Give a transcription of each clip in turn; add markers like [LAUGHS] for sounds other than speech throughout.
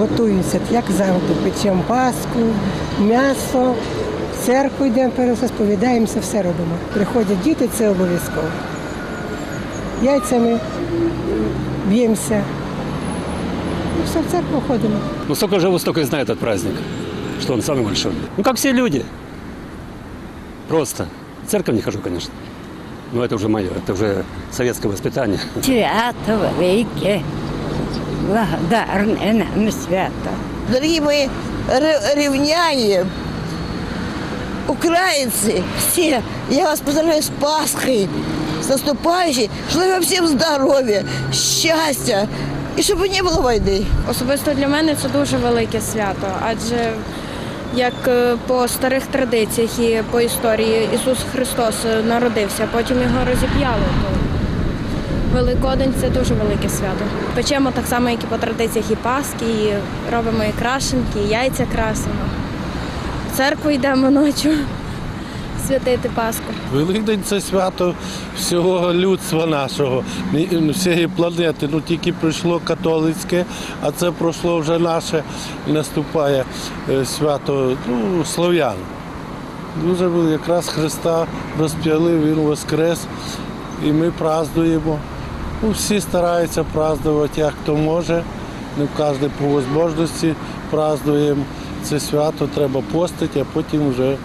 готуються, як завжди, печемо паску, м'ясо, в церкву йдемо, пересповідаємося, все робимо. Приходять діти, це обов'язково. Яйцями б'ємося. І все, в церкву ходимо. Ну, сколько живу, столько и знаю этот праздник, что он самый большой. Ну, как все люди. Просто. В церковь не хожу, конечно. Но это уже мое, это уже советское воспитание. Свято велике, благодарне нам свято. Дорогие мои ре- ревняне, украинцы, все, я вас поздравляю с Пасхой, с наступающей, желаю вам всем здоровья, счастья, и чтобы не было войны. Особисто для мене це дуже велике свято, адже як е, по старих традиціях і по історії Ісус Христос е, народився, потім його розіп'яли. Великодень це дуже велике свято. Печемо так само, як і по традиціях і Пасхи, і робимо і крашенки, і яйця красимо. В церкву йдемо ночі [LAUGHS] святити Пасху. Великдень це свято всього людства нашого, всієї планети. Ну тільки прийшло католицьке, а це пройшло вже наше наступає е, свято ну, слов'ян. Дуже якраз Христа розп'яли, Він воскрес, і ми празднуємо. Ну, всі стараються празднувати, як хто може. Не кожен по можливості празднуємо це свято, треба постити, а потім вже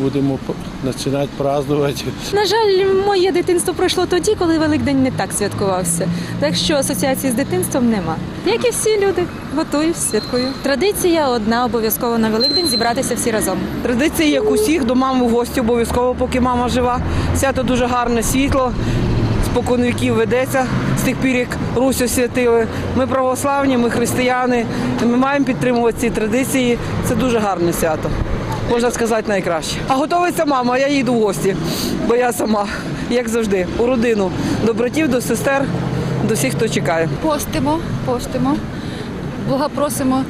будемо починати празднувати. На жаль, моє дитинство пройшло тоді, коли Великдень не так святкувався. Так що асоціації з дитинством нема. Як і всі люди, готую, святкую. Традиція одна обов'язково на Великдень зібратися всі разом. Традиція, як усіх, до мами в гості обов'язково, поки мама жива. Свято дуже гарне світло, спокон віків ведеться з тих пір, як Русь освятили. Ми православні, ми християни. Ми маємо підтримувати ці традиції. Це дуже гарне свято. Можна сказати, найкраще. А готується мама, я їду в гості, бо я сама, як завжди, у родину, до братів, до сестер, до всіх, хто чекає. Постимо, постимо. Бога просимо,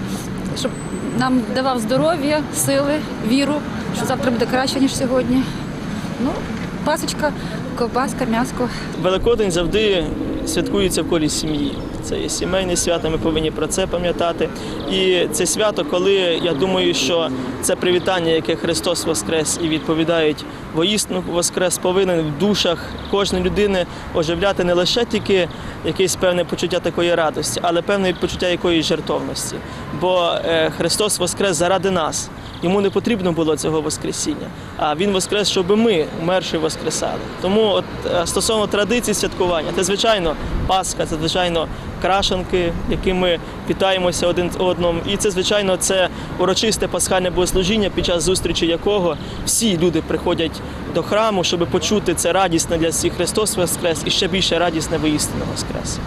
щоб нам давав здоров'я, сили, віру, що завтра буде краще, ніж сьогодні. Ну, пасочка, ковбаска, м'яско. Великодень завжди святкується в колі сім'ї. Це є сімейне свято, ми повинні про це пам'ятати. І це свято, коли я думаю, що це привітання, яке Христос Воскрес і відповідають воістину Воскрес, повинен в душах кожної людини оживляти не лише тільки якесь певне почуття такої радості, але певне почуття якоїсь жертовності. Бо е, Христос Воскрес заради нас. Йому не потрібно було цього Воскресіння, а Він Воскрес, щоб ми, умерші, воскресали. Тому от, е, стосовно традицій святкування, це звичайно Пасха, це звичайно крашанки, якими питаємося один з одним. І це, звичайно, це урочисте пасхальне богослужіння, під час зустрічі якого всі люди приходять до храму, щоб почути це радісне для всіх Христос Воскрес і ще більше радісне воістину Воскрес.